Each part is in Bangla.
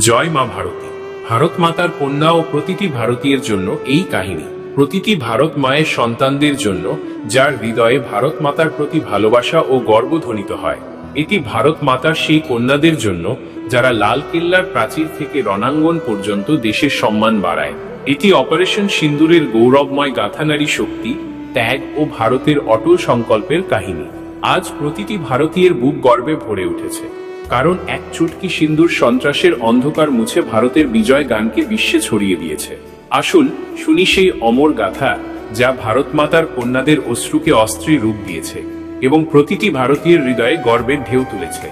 জয় মা ভারতী। ভারত মাতার কন্যা ও প্রতিটি ভারতীয়ের জন্য এই কাহিনী। প্রতিটি ভারত মায়ের সন্তানদের জন্য যার হৃদয়ে ভারত মাতার প্রতি ভালোবাসা ও গর্ব ধ্বনিত হয়, এটি ভারত মাতার সেই কন্যাদের জন্য যারা লাল কেল্লার প্রাচীর থেকে রণাঙ্গন পর্যন্ত দেশের সম্মান বাড়ায়। এটি অপারেশন সিন্দুরের গৌরবময় গাথানারী শক্তি, ত্যাগ ও ভারতের অটল সংকল্পের কাহিনী। আজ প্রতিটি ভারতীয়ের বুক গর্বে ভরে উঠেছে। কারণ এক চুটকি সিন্দুর সন্ত্রাসের অন্ধকার মুছে ভারতের বিজয় গানকে বিশ্বে ছড়িয়ে দিয়েছে। আসুন শুনি সেই অমর গাথা, যা ভারত মাতার কন্যাদের অশ্রুকে অস্ত্রে রূপ দিয়েছে এবং প্রতিটি ভারতীয়ের হৃদয়ে গর্বের ঢেউ তুলেছে।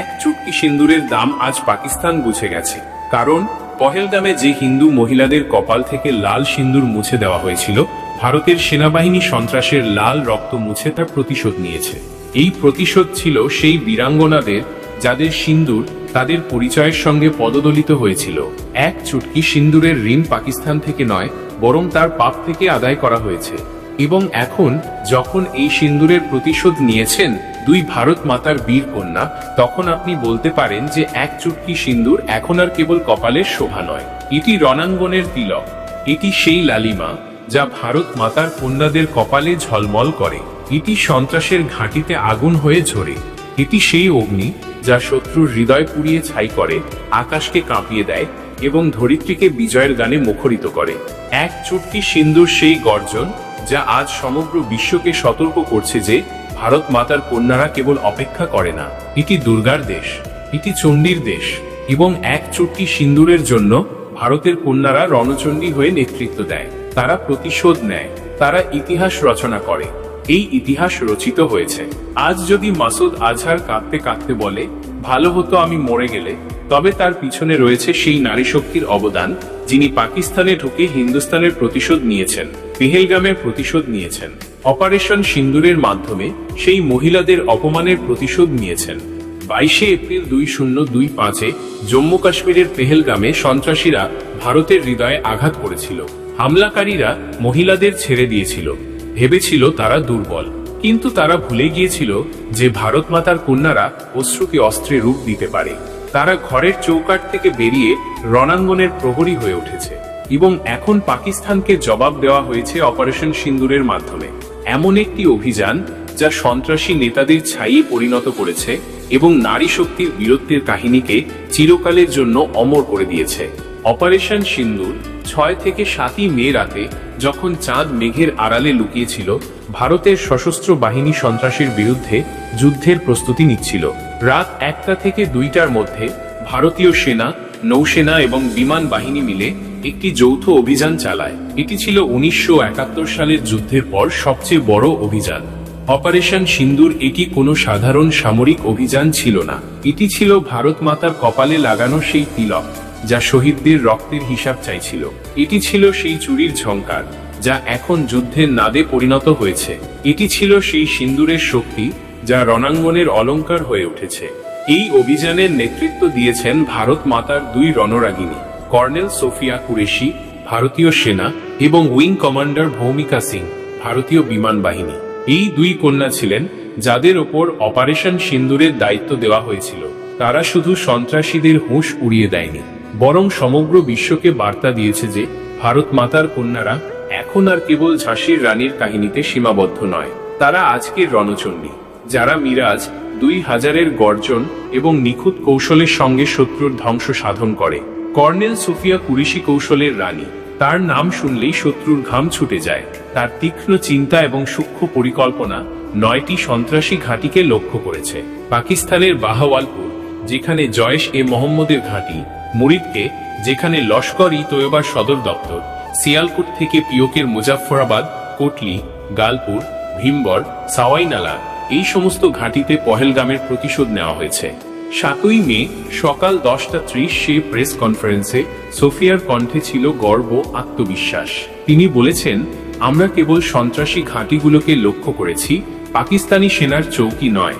এক চুটকি সিন্দুরের দাম আজ পাকিস্তান বুঝে গেছে, কারণ পহেলগামে যে হিন্দু মহিলাদের কপাল থেকে লাল সিন্দুর মুছে দেওয়া হয়েছিল, ভারতের সেনাবাহিনী সন্ত্রাসের লাল রক্ত মুছে তার প্রতিশোধ নিয়েছে। এই প্রতিশোধ ছিল সেই বীরাঙ্গনাদের যাদের সিন্দুর তাদের পরিচয়ের সঙ্গে পদদলিত হয়েছিল। এক চুটকি সিন্দুরের ঋণ পাকিস্তান থেকে নয়, বরং তার পাপ থেকে আদায় করা হয়েছে। এবং এখন, যখন এই সিন্দুরের প্রতিশোধ নিয়েছেন দুই ভারত মাতার বীর কন্যা, তখন আপনি বলতে পারেন যে এক চুটকি সিন্দুর এখন আর কেবল কপালের শোভা নয়। এটি রণাঙ্গনের তিলক। এটি সেই লালিমা যা ভারত মাতার কন্যাদের কপালে ঝলমল করে। এটি সন্ত্রাসের ঘাঁটিতে আগুন হয়ে ঝরে। এটি সেই অগ্নি যা শত্রুর হৃদয় পুড়িয়ে ছাই করে, আকাশকে কাঁপিয়ে দেয় এবং ধরিত্রীকে বিজয়ের গানে মুখরিত করে। এক চুটকি সিন্দুর সেই গর্জন যা আজ সমগ্র বিশ্বকে সতর্ক করছে যে ভারত মাতার কন্যারা কেবল অপেক্ষা করে না। এটি দুর্গার দেশ, এটি চণ্ডীর দেশ এবং এক চুটকি সিন্দুরের জন্য ভারতের কন্যারা রণচণ্ডী হয়ে নেতৃত্ব দেয়। তারা প্রতিশোধ নেয়, তারা ইতিহাস রচনা করে। এই ইতিহাস রচিত হয়েছে। আজ যদি মাসুদ আজহার কাঁদতে কাঁদতে বলে, ভালো হতো আমি মরে গেলে, তবে তার পিছনে রয়েছে সেই নারী শক্তির অবদান, যিনি পাকিস্তানে ঢুকে হিন্দুস্তানের প্রতিশোধ নিয়েছেন, পেহেলগামের প্রতিশোধ নিয়েছেন। অপারেশন সিন্দুরের মাধ্যমে সেই মহিলাদের অপমানের প্রতিশোধ নিয়েছেন। বাইশে এপ্রিল দুই শূন্য দুই পাঁচে জম্মু কাশ্মীরের পেহেলগামে সন্ত্রাসীরা ভারতের হৃদয়ে আঘাত করেছিল। হামলাকারীরা মহিলাদের ছেড়ে দিয়েছিল। ভেবেছিল তারা দুর্বল, কিন্তু তারা ভুলে গিয়েছিল যে ভারত মাতার কন্যারা অশ্রুকে অস্ত্রে রূপ দিতে পারে। তারা ঘরের চৌকাট থেকে বেরিয়ে রণাঙ্গনের প্রহরী হয়ে উঠেছে এবং এখন পাকিস্তানকে জবাব দেওয়া হয়েছে অপারেশন সিন্দুরের মাধ্যমে। এমন একটি অভিযান যা সন্ত্রাসী নেতাদের ছাইয়ে পরিণত করেছে এবং নারী শক্তির বীরত্বের কাহিনীকে চিরকালের জন্য অমর করে দিয়েছে। অপারেশন সিন্দুর ছয় থেকে সাতই মে রাতে যখন চাঁদ মেঘের আড়ালে লুকিয়েছিল, ভারতের সশস্ত্র বাহিনী সন্ত্রাসীর বিরুদ্ধে যুদ্ধের প্রস্তুতি নিচ্ছিল। রাত একটা থেকে দুইটার মধ্যে ভারতীয় সেনা, নৌসেনা এবং বিমান বাহিনী মিলে একটি যৌথ অভিযান চালায়। এটি ছিল উনিশশো একাত্তর সালের যুদ্ধের পর সবচেয়ে বড় অভিযান। অপারেশন সিন্দুর এটি কোনো সাধারণ সামরিক অভিযান ছিল না। এটি ছিল ভারত মাতার কপালে লাগানো সেই তিলক। যা শহীদদের রক্তের হিসাব চাইছিল। এটি ছিল সেই চুরির ঝঙ্কার যা এখন যুদ্ধের নাদে পরিণত হয়েছে। এটি ছিল সেই সিন্দুরের শক্তি, যা রণাঙ্গনের অলংকার হয়ে উঠেছে। এই অভিযানের নেতৃত্ব দিয়েছেন ভারত মাতার দুই রণরাগিনী, কর্নেল সোফিয়া কুরেশি, ভারতীয় সেনা, এবং উইং কমান্ডার ভৌমিকা সিং, ভারতীয় বিমান বাহিনী। এই দুই কন্যা ছিলেন, যাদের ওপর অপারেশন সিন্দুরের দায়িত্ব দেওয়া হয়েছিল। তারা শুধু সন্ত্রাসীদের হুঁশ উড়িয়ে দেয়নি। বরং সমগ্র বিশ্বকে বার্তা দিয়েছে যে, ভারত মাতার কন্যারা এখন আর কেবল ঝাঁসির রানীর কাহিনীতে সীমাবদ্ধ নয়। তারা আজকের রণচণ্ডী, যারা মিরাজ, দুই হাজারের গর্জন এবং নিখুঁত কৌশলের সঙ্গে শত্রুর ধ্বংস সাধন করে। কর্নেল সুফিয়া কুরিশি কৌশলের রানী, তার নাম শুনলেই শত্রুর ঘাম ছুটে যায়। তার তীক্ষ্ণ চিন্তা এবং সূক্ষ্ম পরিকল্পনা নয়টি সন্ত্রাসী ঘাঁটিকে লক্ষ্য করেছে। পাকিস্তানের বাহাওয়ালপুর, যেখানে জয়েশ এ মোহাম্মদের ঘাঁটি মুরিদকে, যেখানে লস্কর ই তৈয়বার সদর দপ্তর সিয়ালকুট থেকে পিওকের মুজাফফরাবাদ, কোটলি, গালপুর, ভীমবর, সাওয়াইনালা, এই সমস্ত ঘাঁটিতে পহেলগামের প্রতিশোধ নেওয়া হয়েছে। সাতই মে, সকাল দশটা ত্রিশ সে প্রেস কনফারেন্সে সোফিয়ার কণ্ঠে ছিল গর্ব, আত্মবিশ্বাস। তিনি বলেছেন, আমরা কেবল সন্ত্রাসী ঘাঁটিগুলোকে লক্ষ্য করেছি, পাকিস্তানি সেনার চৌকি নয়।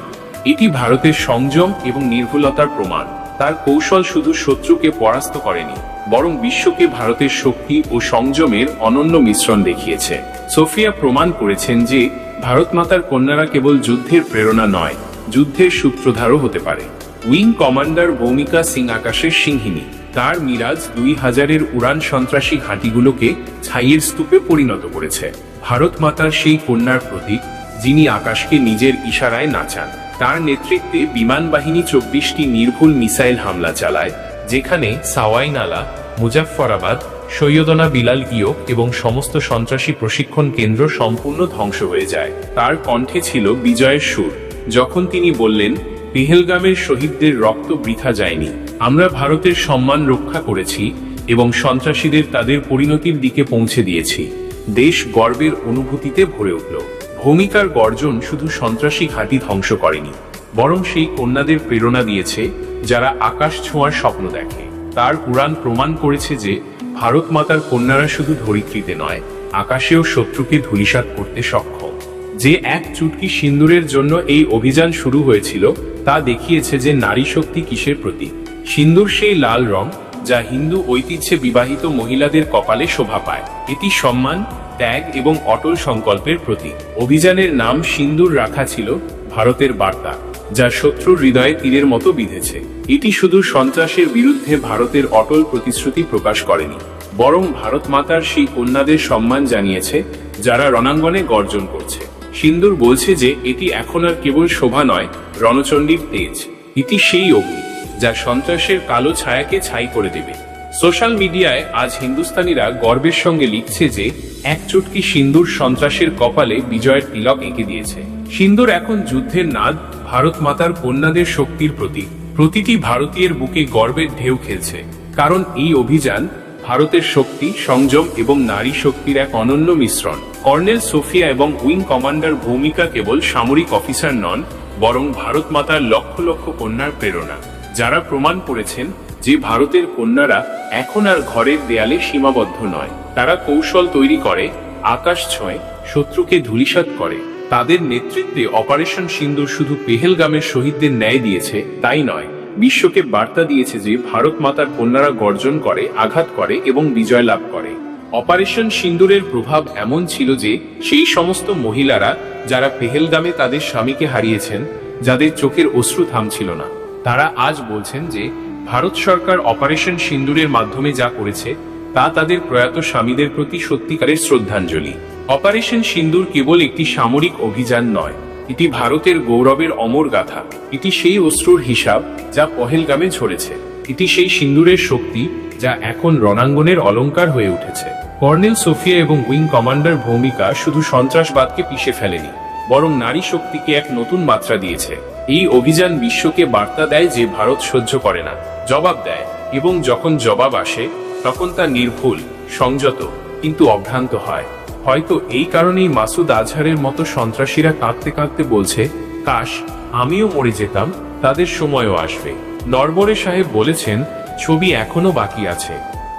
এটি ভারতের সংযম এবং নির্ভুলতার প্রমাণ। তার কৌশল শুধু শত্রুকে পরাস্ত করেনি, বরং বিশ্বকে ভারতের শক্তি ও সংযমের অনন্য মিশ্রণ দেখিয়েছে। সোফিয়া প্রমাণ করেছেন যে, ভারত মাতার কন্যারা কেবল যুদ্ধের প্রেরণা নয়, যুদ্ধের সূত্রধারও হতে পারে। উইং কমান্ডার ভৌমিকা সিং আকাশের সিংহিনী তার মিরাজ দুই হাজারের উড়ান সন্ত্রাসী ঘাঁটিগুলোকে ছাইয়ের স্তূপে পরিণত করেছে। ভারত মাতার সেই কন্যার প্রতীক, যিনি আকাশকে নিজের ইশারায় নাচান। তার নেতৃত্বে বিমান বাহিনী চব্বিশটি নির্ভুল মিসাইল হামলা চালায়, যেখানে সাওয়াই নালা মুজাফফরাবাদ, সৈয়দনা বিলাল এবং সমস্ত সন্ত্রাসী প্রশিক্ষণ কেন্দ্র সম্পূর্ণ ধ্বংস হয়ে যায়। তার কণ্ঠে ছিল বিজয়ের সুর। যখন তিনি বললেন, পেহেলগামের শহীদদের রক্ত বৃথা যায়নি। আমরা ভারতের সম্মান রক্ষা করেছি এবং সন্ত্রাসীদের তাদের পরিণতির দিকে পৌঁছে দিয়েছি। দেশ গর্বের অনুভূতিতে ভরে উঠল। ভূমিকার গর্জন শুধু সন্ত্রাসী ঘাঁটি ধ্বংস করেনি, বরং সেই কন্যাদের প্রেরণা দিয়েছে যারা আকাশ ছোঁয়ার স্বপ্ন দেখে। তার পুরাণ প্রমাণ করেছে যে ভারত মাতার কন্যারা শুধু ধরিত্রীতে নয়, আকাশেও শত্রুকে ধূলিসাৎ করতে সক্ষম। যে এক চুটকি সিন্দুরের জন্য এই অভিযান শুরু হয়েছিল, তা দেখিয়েছে যে নারী শক্তি কিসের প্রতীক। সিন্দুর সেই লাল রং, যা হিন্দু ঐতিহ্যে বিবাহিত মহিলাদের কপালে শোভা পায়। এটি সম্মান ত্যাগ এবং অটল সংকল্পের প্রতীক। অভিযানের নাম সিন্দুর রাখা ছিল ভারতের বার্তা, যা শত্রুর হৃদয়ে তীরের মতো বিঁধেছে। এটি শুধু সন্ত্রাসের বিরুদ্ধে ভারতের অটল প্রতিশ্রুতি প্রকাশ করেনি, বরং ভারত মাতার সেই কন্যাদের সম্মান জানিয়েছে, যারা রণাঙ্গনে গর্জন করছে। সিন্দুর বলছে যে, এটি এখন আর কেবল শোভা নয়, রণচণ্ডীর তেজ। এটি সেই অগ্নি, যা সন্ত্রাসের কালো ছায়াকে ছাই করে দেবে। সোশ্যাল মিডিয়ায় আজ হিন্দুস্তানিরা গর্বের সঙ্গে লিখছে যে, এক চুটকি সিন্দুর সন্ত্রাসের কপালে বিজয়ের তিলক এঁকে দিয়েছে। সিন্দুর এখন যুদ্ধের নাদ, ভারত মাতার কন্যাদের শক্তির প্রতীক। প্রতিটি ভারতীয়ের বুকে গর্বের ঢেউ খেলছে। কারণ এই অভিযান ভারতের শক্তি, সংযম এবং নারী শক্তির এক অনন্য মিশ্রণ। কর্নেল সোফিয়া এবং উইং কমান্ডার ভূমিকা কেবল সামরিক অফিসার নন, বরং ভারত মাতার লক্ষ লক্ষ কন্যার প্রেরণা। যারা প্রমাণ করেছেন যে ভারতের কন্যারা এখন আর ঘরের দেয়ালে সীমাবদ্ধ নয়। তারা কৌশল তৈরি করে, আকাশ ছোঁয়, শত্রুকে ধূলিসাৎ করে। তাদের নেতৃত্বে অপারেশন সিন্দুর শুধু পেহেলগামের শহীদদের ন্যায় দিয়েছে, তাই নয়, বিশ্বকে বার্তা দিয়েছে যে ভারত মাতার কন্যারা গর্জন করে, আঘাত করে এবং বিজয় লাভ করে। অপারেশন সিন্দুরের প্রভাব এমন ছিল যে, সেই সমস্ত মহিলারা যারা পেহেলগামে তাদের স্বামীকে হারিয়েছেন, যাদের চোখের অশ্রু থামছিল না, তারা আজ বলছেন যে ভারত সরকার অপারেশন সিন্দুরের মাধ্যমে যা করেছে, তা তাদের প্রয়াত স্বামীদের প্রতি সত্যিকারের শ্রদ্ধাঞ্জলি। অপারেশন সিন্দুর কেবল একটি সামরিক অভিযান নয়, এটি ভারতের গৌরবের অমর গাথা। এটি সেই অশ্রুর হিসাব যা পহেলগামে ঝরেছে। এটি সেই সিন্দুরের শক্তি যা এখন রণাঙ্গনের অলংকার হয়ে উঠেছে। কর্নেল সোফিয়া এবং উইং কমান্ডার ভূমিকা শুধু সন্ত্রাসবাদকে পিষে ফেলেনি, বরং নারী শক্তিকে এক নতুন মাত্রা দিয়েছে। এই অভিযান বিশ্বকে বার্তা দেয় যে ভারত সহ্য করে না, জবাব দেয় এবং যখন জবাব আসে, তখন তা নির্ভুল, সংযত, কিন্তু অভ্রান্ত হয়। হয়তো এই কারণেই মাসুদ আজহারের মতো সন্ত্রাসীরা কাঁদতে কাঁদতে বলছে, কাশ, আমিও মরে যেতাম, তাদের সময়ও আসবে। নরবরে সাহেব বলেছেন, ছবি এখনও বাকি আছে।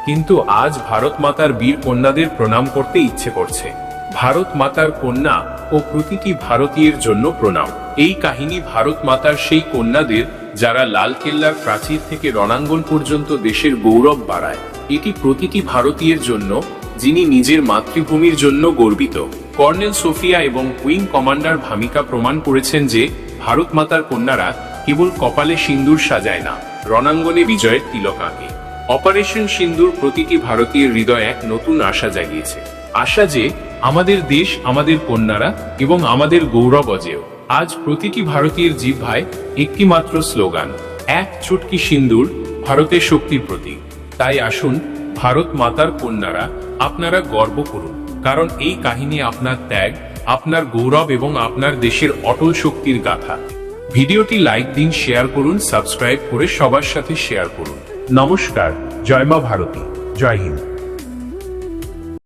কিন্তু আজ ভারত মাতার বীর কন্যাদের প্রণাম করতে ইচ্ছে করছে। ভারত মাতার কন্যা ও প্রতিটি ভারতীয়ের জন্য প্রণাম। এই কাহিনী ভারত মাতার সেই কন্যাদের যারা লাল কেল্লার প্রাচীর থেকে রণাঙ্গন পর্যন্ত দেশের গৌরব বাড়ায়। এটি প্রতিটি ভারতীয়ের জন্য, যিনি নিজের মাতৃভূমির জন্য গর্বিত। কর্নেল সোফিয়া এবং উইং কমান্ডার ভামিকা প্রমাণ করেছেন যে, ভারত মাতার কন্যারা কেবল কপালে সিন্দুর সাজায় না, রণাঙ্গনে বিজয়ের তিলক আঁকে। অপারেশন সিন্দুর প্রতিটি ভারতীয় হৃদয়ে এক নতুন আশা জাগিয়েছে। আশা যে, আমাদের দেশ আমাদের কন্যারা এবং আমাদের গৌরব অজেয়। আজ প্রতিটি ভারতীয়ের জিহ্বায় একটি মাত্র স্লোগান, এক চুটকি সিন্দুর, ভারতের শক্তির প্রতীক। তাই আসুন, ভারত মাতার কন্যারা, আপনারা গর্ব করুন। কারণ এই কাহিনী আপনার ত্যাগ, আপনার গৌরব এবং আপনার দেশের অটল শক্তির গাথা। ভিডিওটি লাইক দিন, শেয়ার করুন, সাবস্ক্রাইব করে সবার সাথে শেয়ার করুন। নমস্কার, জয় মা ভারতী, জয় হিন্দ।